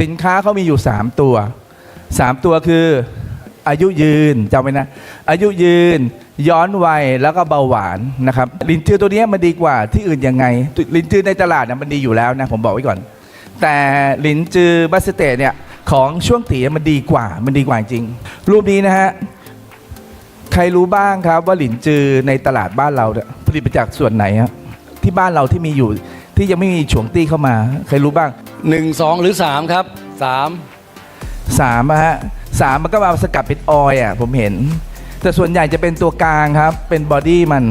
สินค้าเขามีอยู่ 3 ตัว 3 ตัวคืออายุยืนจำไว้นะ อายุยืนย้อนวัยแล้วก็เบาหวานนะครับลินจือตัวนี้มันดีกว่าที่อื่นยังไง ลินจือในตลาดนะมันดีอยู่แล้วนะผมบอกไว้ก่อน แต่ลินจือบัสเตเนี่ยของช่วงตีมันดีกว่ามันดีกว่าจริง รูปนี้นะฮะใครรู้บ้างครับว่าหลินจือในตลาดบ้านเราผลิตมาจากส่วนไหนครที่บ้านเราที่มีอยู่ที่ยังไม่มีฉวงตี้เข้ามา ใครรู้บ้าง หนึ่งสองหรือสามครับสามสามอะฮะสามมันก็มาสกัดเป็นออยอะผมเห็น แต่ส่วนใหญ่จะเป็นตัวกลางครับ เป็นบอดี้มัน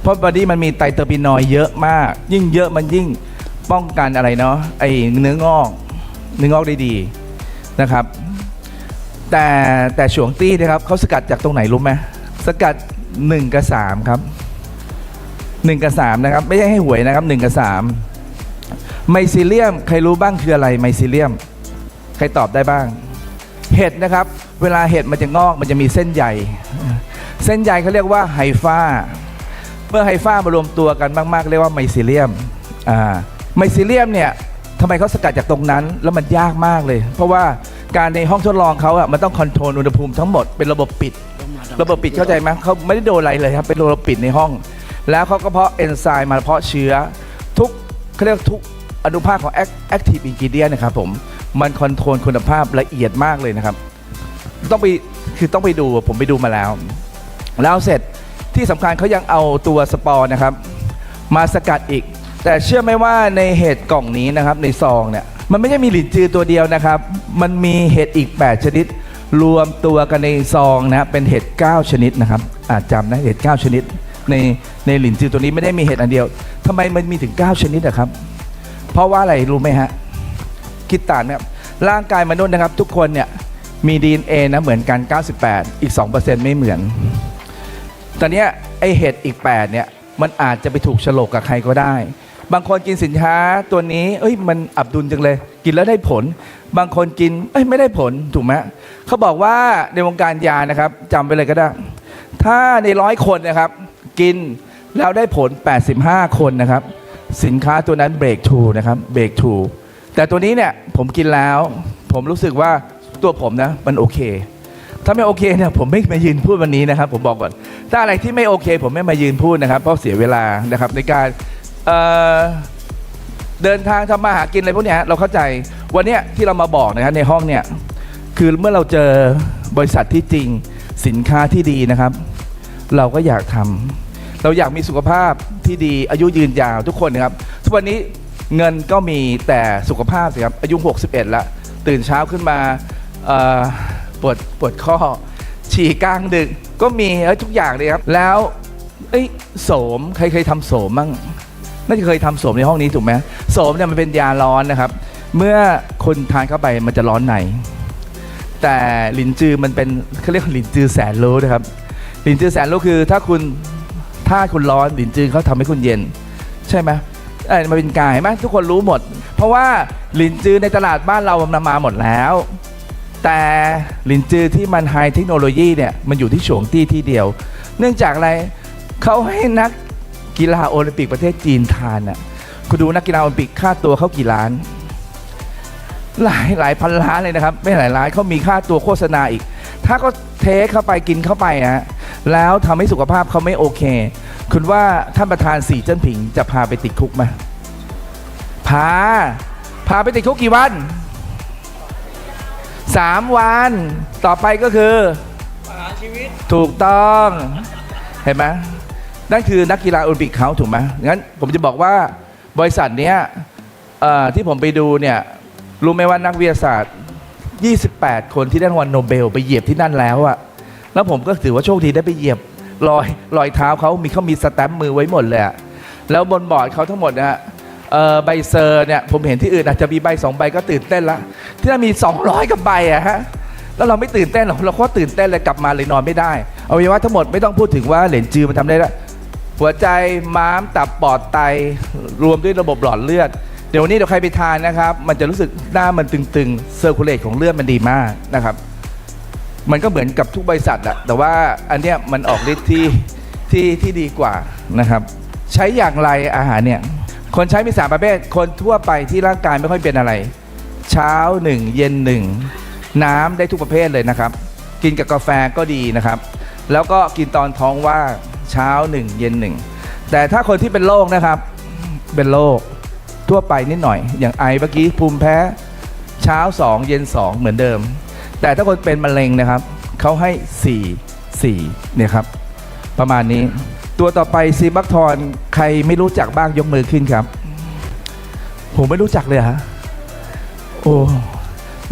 เพราะบอดี้มันมีไตรเตอร์ปินอยด์เยอะมาก ยิ่งเยอะมันยิ่งป้องกันอะไรเนาะไอเนื้องอก เนื้องอกได้ดีนะครับ แต่แต่ฉวงตี้นะครับเขาสกัดจากตรงไหนรู้ไหมสกัด 1 กับ 3 ครับ 1 กับ 3 นะครับ ไม่ใช่ให้หวยนะครับ 1 กับ 3 ไมซิเลียม ใครรู้บ้างคืออะไรไมซิเลียม ใครตอบได้บ้าง เห็ดนะครับ เวลาเห็ดมันจะงอกมันจะมีเส้นใยเส้นใยเขาเรียกว่าไฮฟ้า เมื่อไฮฟ้ามารวมตัวกันมาก ๆ เรียกว่าไมซิเลียมอ่าไมซิเลียมเนี่ยทำไมเขาสกัดจากตรงนั้นแล้วมันยากมากเลย เพราะว่าการในห้องทดลองเขาอะมันต้องคอนโทรลอุณหภูมิทั้งหมดเป็นระบบปิด ระบบปิดเข้าใจไหมเขาไม่ได้โดนอะไรเลยครับเป็นระบบปิดในห้อง แล้วเขาก็เพาะเอนไซม์มาเพาะเชื้อทุกเขาเรียกทุก อนุภาคของแอคทีฟอินกิเดียนะครับผม มันคอนโทรลคุณภาพละเอียดมากเลยนะครับ ต้องไปคือต้องไปดูผมไปดูมาแล้ว แล้วเสร็จที่สำคัญเขายังเอาตัวสปอร์นะครับ มาสกัดอีก แต่เชื่อไหมว่าในเห็ดกล่องนี้นะครับ ในซองเนี่ย มันไม่ใช่มีหลินจือตัวเดียวนะครับ มันมีเห็ดอีก 8 ชนิด รวมตัวกันในซองนะเป็นเห็ด9 ชนิดนะครับอาจจำนะเห็ด9 ชนิด ในในหลินจือตัวนี้ไม่ได้มีเห็ดอันเดียวทำไมมันมีถึง 9 ชนิดอะครับ เพราะว่าอะไรรู้ไหมฮะ คิดต่างนะครับร่างกายมนุษย์นะครับ ทุกคนเนี่ยมี DNA นะเหมือนกัน 98 อีก 2%ไม่เหมือน ตอนเนี้ยไอเห็ดอีก 8 เนี่ย มันอาจจะไปถูกฉลกกับใครก็ได้ บางคนกินสินค้าตัวนี้ เอ้ย มันอับดุลจังเลย กินแล้วได้ผล บางคนกิน เอ้ย ไม่ได้ผล ถูกไหมเขาบอกว่าในวงการยานะครับจำไปเลยก็ได้ ถ้าในร้อยคนนะครับ กินแล้วได้ผล 85 คนนะครับ สินค้าตัวนั้นเบรกทูนะครับเบรกทูแต่ตัวนี้เนี่ยผมกินแล้ว ผมรู้สึกว่าตัวผมนะมันโอเค ถ้าไม่โอเคเนี่ยผมไม่มายืนพูดวันนี้นะครับ ผมบอกก่อน ถ้าอะไรที่ไม่โอเค ผมไม่มายืนพูดนะครับ เพราะเสียเวลานะครับในการเเดินทางทำมาหากินอะไรพวกเนี้ยเราเข้าใจวันเนี้ยที่เรามาบอกนะครับในห้องเนี่ยคือเมื่อเราเจอบริษัทที่จริงสินค้าที่ดีนะครับ เราก็อยากทำ เราอยากมีสุขภาพที่ดีอายุยืนยาวทุกคนนะครับ ทุกวันนี้เงินก็มีแต่สุขภาพสิครับ อายุ 61ล้วตื่นเช้าขึ้นมาปวดปวดข้อ ฉี่กลางดึกก็มีทุกอย่างเลยครับ แล้วเอ้ยโสมใครเคยทำโสมบ้างน่าจะเคยทำโสมในห้องนี้ถูกไหมโสมเนี่ยมันเป็นยาร้อนนะครับ เมื่อคนทานเข้าไปมันจะร้อนในแต่ลินจือมันเป็นเขาเรียกลินจือแสนรู้นะครับลินจือแสนรู้คือถ้าคุณ ถ้าคุณร้อนลินจือเขาทำให้คุณเย็น ใช่ไหมเอ้มันเป็นกายไหมทุกคนรู้หมด เพราะว่าลินจือในตลาดบ้านเรามันมาหมดแล้ว แต่ลินจือที่มันไฮเทคโนโลยีเนี่ยมันอยู่ที่โฉงตี้ที่เดียว เนื่องจากอะไรเขาให้นักกีฬาโอลิมปิกประเทศจีนทานอะคุณดูนักกีฬาโอลิมปิกค่าตัวเขากี่ล้าน หลายหลายพันล้านเลยนะครับ ไม่หลายล้านเขามีค่าตัวโฆษณาอีก ถ้าก็เทเข้าไปกินเข้าไปฮะ แล้วทำให้สุขภาพเขาไม่โอเค คุณว่าท่านประธานสีเจิ้นผิงจะพาไปติดคุกไหมพา พาไปติดคุกกี่วันสามวัน ต่อไปก็คือประหารชีวิต ถูกต้องเห็นไหมนั่นคือนักกีฬาโอลิมปิกเขาถูกไหมงั้นผมจะบอกว่าบริษัทเนี้ยที่ผมไปดูเนี่ยรู้ไหมว่านักวิทยาศาสตร์ 28 คนที่ได้รางวัลโนเบล ไปเหยียบที่นั่นแล้วอะ แล้วผมก็ถือว่าโชคดีได้ไปเหยียบรอยรอยเท้าเขามีเขามีสแตมป์มือไว้หมดเลยแล้วบนบอร์ดเขาทั้งหมดนะฮะใบเซอร์เนี่ยผมเห็นที่อื่นอาจจะมีใบสองใบก็ตื่นเต้นละที่นั่นมี 200กับใบอะฮะแล้วเราไม่ตื่นเต้นหรอกเราก็ตื่นเต้นเลยกลับมาเลยนอนไม่ได้เอาไว้ว่าทั้งหมดไม่ต้องพูดถึงว่าเหรนจือมันทำได้ล้วหัวใจม้ามตับปอดไตรวมด้วยระบบหลอดเลือด เดี๋ยววันนี้เดี๋ยวใครไปทานนะครับ มันจะรู้สึกหน้ามันตึงๆเซอร์คูลเลตของเลือดมันดีมากนะครับ มันก็เหมือนกับทุกบริษัทอะแต่ว่าอันเนี้ยมันออกฤทธิ์ที่ที่ที่ดีกว่านะครับ ใช้อย่างไรอาหารเนี่ย คนใช้มีสามประเภท คนทั่วไปที่ร่างกายไม่ค่อยเป็นอะไร เช้าหนึ่งเย็นหนึ่งน้ำได้ทุกประเภทเลยนะครับ กินกับกาแฟก็ดีนะครับ แล้วก็กินตอนท้องว่างเช้าหนึ่งเย็นหนึ่งแต่ถ้าคนที่เป็นโรคนะครับ เป็นโรคทั่วไปนิดหน่อย อย่างไอเมื่อกี้ภูมิแพ้ เช้า2เย็น2เหมือนเดิม แต่ถ้าคนเป็นมะเร็งนะครับเขาให้ 4 4เนี่ยครับ ประมาณนี้ ตัวต่อไปซีบักทอนใครไม่รู้จักบ้างยกมือขึ้นครับ ผมไม่รู้จักเลยฮะโอ้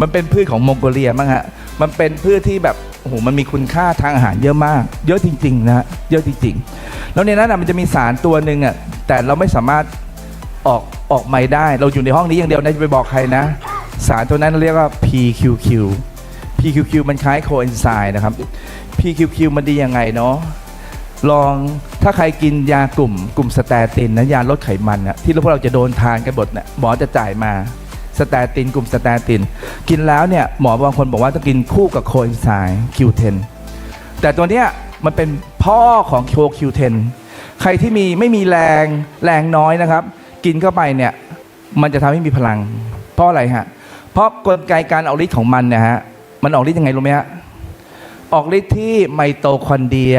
มันเป็นพืชของมองโกเลียมั้งฮะมันเป็นพืชที่แบบโอ้โหมันมีคุณค่าทางอาหารเยอะมาก เยอะจริงๆนะฮะเยอะจริงๆ แล้วในนั้นนะมันจะมีสารตัวหนึ่งอะแต่เราไม่สามารถออกออกไม่ได้ เราอยู่ในห้องนี้อย่างเดียวนะจะไปบอกใครนะ สารตัวนั้นเรียกว่า PQQ PQQ มันคล้ายโคเอนไซม์นะครับ PQQ มันดียังไงเนาะลองถ้าใครกินยากลุ่มกลุ่มสเตตินนะยาลดไขมันนะที่พวกเราจะโดนทานกันหมดเนี่ยหมอจะจ่ายมาสเตตินกลุ่มสเตติน กินแล้วเนี่ยหมอบางคนบอกว่าต้องกินคู่กับโคเอนไซม์คิวเทนแต่ตัวเนี้ยมันเป็นพ่อของโคคิวเทนใครที่มีไม่มีแรงแรงน้อยนะครับ กินเข้าไปเนี่ยมันจะทำให้มีพลัง เพราะอะไรฮะเพราะกลไกการออกฤทธิ์ของมันนี่ยฮะ มันออกฤทธิ์ยังไงรู้ไหมฮะ ออกฤทธิ์ที่ไมโตคอนเดีย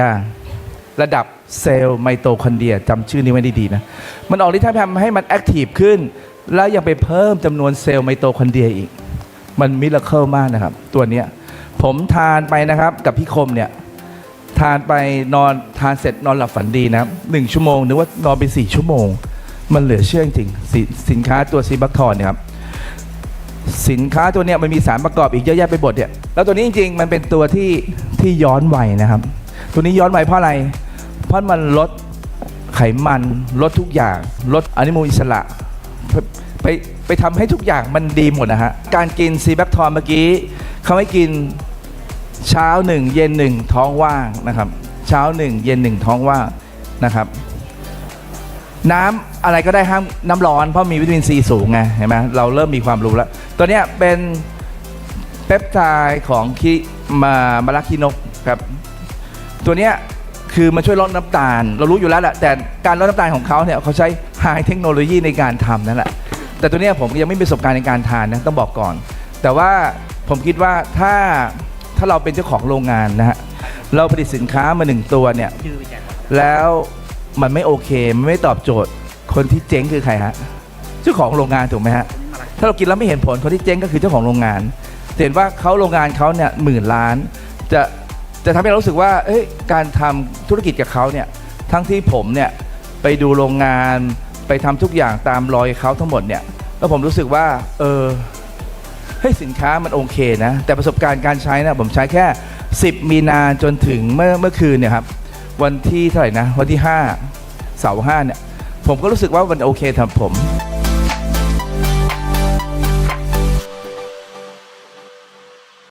ระดับเซลล์ไมโตคอนเดียจำชื่อนี้ไว้ดีๆนะ มันออกฤทธิ์ทำให้มันแอคทีฟขึ้น แล้วยังไปเพิ่มจำนวนเซลล์ไมโตคอนเดียอีก มันมิราเคิลมากนะครับ ตัวเนี้ยผมทานไปนะครับกับพี่คมเนี่ยทานไปนอนทานเสร็จนอนหลับฝันดีนะหนึ่งชั่วโมงนึกว่านอนไปสี่ชั่วโมง มันเหลือเชื่อจริงๆสนสินค้าตัวซีบัคทอนเนี่ยครับ สินค้าตัวเนี้ยมันมีสารประกอบอีกเยอะแยะไปหมดเนี่ยแล้วตัวนี้จริงๆ มันเป็นตัวที่ที่ย้อนวัยนะครับ ตัวนี้ย้อนวัยเพราะอะไร เพราะมันลดไขมันลดทุกอย่าง ลดอนุมูลอิสระไปไปไปทำให้ทุกอย่างมันดีหมดนะฮะ การกินซีแบคทอนเมื่อกี้เขาให้กินเช้าหนึ่งเย็นหนึ่งท้องว่างนะครับ เช้าหนึ่งเย็นหนึ่งท้องว่างนะครับ น้ำอะไรก็ได้ห้ามน้ำร้อนเพราะมีวิตามินซีสูงไงเห็นไหมเราเริ่มมีความรู้แล้ว ตัวเนี้ยเป็นเปปไทด์ของคิมามาราคินกครับ ตัวเนี้ยคือมันช่วยลดน้ำตาล เรารู้อยู่แล้วแหละแต่การลดน้ำตาลของเขาเนี่ยเขาใช้ไฮเทคโนโลยีในการทำนั่นแหละแต่ตัวเนี้ยผมยังไม่มีประสบการณ์ในการทานนะต้องบอกก่อน แต่ว่าผมคิดว่าถ้าถ้าเราเป็นเจ้าของโรงงานนะฮะเราผลิตสินค้ามาหนึ่งตัวเนี่ยแล้ว มันไม่โอเคมันไม่ตอบโจทย์ คนที่เจ๊งคือใครฮะเจ้าของโรงงานถูกไหมฮะถ้าเรากินแล้วไม่เห็นผลคนที่เจ๊งก็คือเจ้าของโรงงานเห็นว่าเขาโรงงานเขาเนี่ยหมื่นล้าน จะจะทำให้เรารู้สึกว่าเอ้ยการทำธุรกิจกับเขาเนี่ยทั้งที่ผมเนี่ยไปดูโรงงานไปทำทุกอย่างตามรอยเขาทั้งหมดเนี่ยแล้วผมรู้สึกว่าเออเฮ้ยสินค้ามันโอเคนะ แต่ประสบการณ์การใช้นะผมใช้แค่ 10 มีนาจนถึงเมื่อเมื่อคืนเนี่ยครับ วันที่เท่าไหร่นะ วันที่ 5 เสาร์ห้าเนี่ย ผมก็รู้สึกว่ามันโอเคสำหรับผม